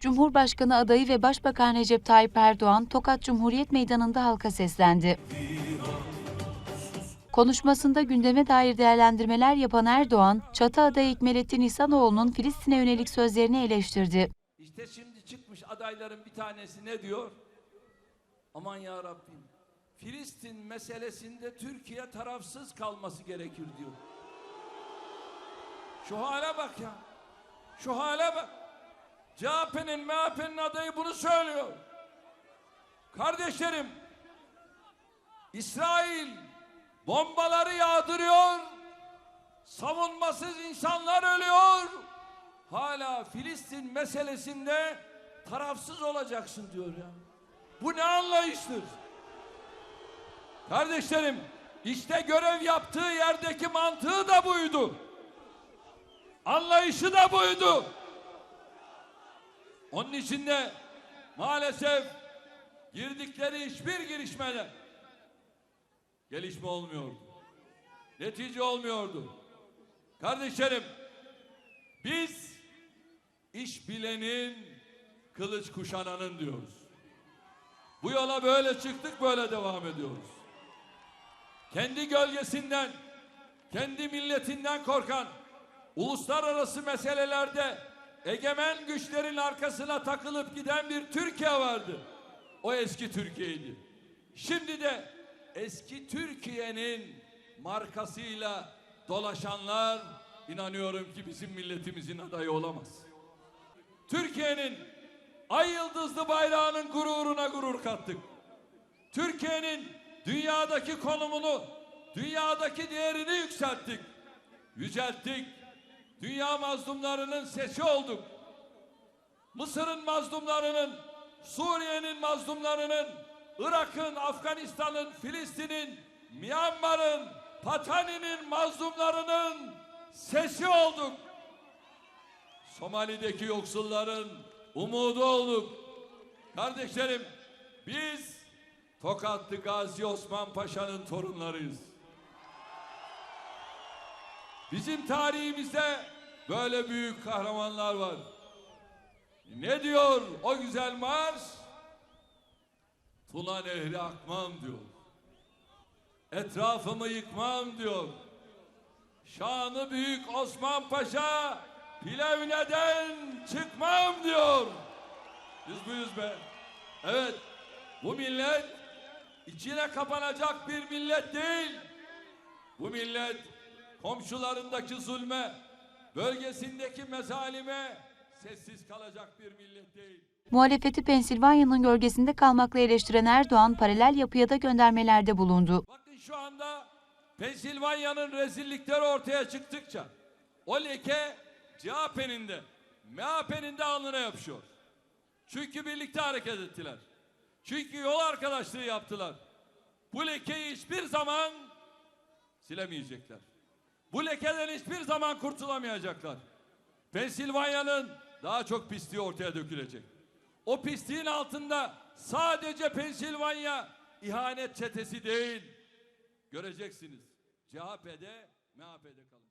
Cumhurbaşkanı adayı ve Başbakan Recep Tayyip Erdoğan Tokat Cumhuriyet Meydanı'nda halka seslendi. Konuşmasında gündeme dair değerlendirmeler yapan Erdoğan, Çatı adayı Ekmelettin İhsanoğlu'nun Filistin'e yönelik sözlerini eleştirdi. İşte şimdi çıkmış adayların bir tanesi ne diyor? Aman ya Rabbim. Filistin meselesinde Türkiye tarafsız kalması gerekir diyor. Şu hale bak ya. Şu hale bak. CHP'nin, MHP'nin adayı bunu söylüyor. Kardeşlerim, İsrail bombaları yağdırıyor. Savunmasız insanlar ölüyor. Hala Filistin meselesinde tarafsız olacaksın diyor ya. Bu ne anlayıştır? Kardeşlerim, işte görev yaptığı yerdeki mantığı da buydu. Anlayışı da buydu. Onun için de maalesef girdikleri hiçbir girişmede gelişme olmuyordu. Netice olmuyordu. Kardeşlerim, biz iş bilenin, kılıç kuşananın diyoruz. Bu yola böyle çıktık, böyle devam ediyoruz. Kendi gölgesinden, kendi milletinden korkan, uluslararası meselelerde egemen güçlerin arkasına takılıp giden bir Türkiye vardı. O eski Türkiye'ydi. Şimdi de eski Türkiye'nin markasıyla dolaşanlar inanıyorum ki bizim milletimizin adayı olamaz. Türkiye'nin ay yıldızlı bayrağının gururuna gurur kattık. Türkiye'nin dünyadaki konumunu, dünyadaki değerini yükselttik. Yücelttik. Dünya mazlumlarının sesi olduk. Mısır'ın mazlumlarının, Suriye'nin mazlumlarının, Irak'ın, Afganistan'ın, Filistin'in, Myanmar'ın, Patani'nin mazlumlarının sesi olduk. Somali'deki yoksulların umudu olduk. Kardeşlerim biz Tokatlı Gazi Osman Paşa'nın torunlarıyız. Bizim tarihimizde böyle büyük kahramanlar var. Ne diyor o güzel marş? Tuna Nehri akmam diyor. Etrafımı yıkmam diyor. Şanı büyük Osman Paşa Plevne'den çıkmam diyor. Biz buyuz be. Evet bu millet içine kapanacak bir millet değil. Bu millet komşularındaki zulme, bölgesindeki mezalime sessiz kalacak bir millet değil. Muhalefeti Pensilvanya'nın gölgesinde kalmakla eleştiren Erdoğan, paralel yapıya da göndermelerde bulundu. Bakın şu anda Pensilvanya'nın rezillikleri ortaya çıktıkça o leke CHP'nin de MHP'nin de alnına yapışıyor. Çünkü birlikte hareket ettiler. Çünkü yol arkadaşlığı yaptılar. Bu lekeyi hiçbir zaman silemeyecekler. Bu lekeden hiçbir zaman kurtulamayacaklar. Pensilvanya'nın daha çok pisliği ortaya dökülecek. O pisliğin altında sadece Pensilvanya ihanet çetesi değil. Göreceksiniz. CHP'de, MHP'de kalın.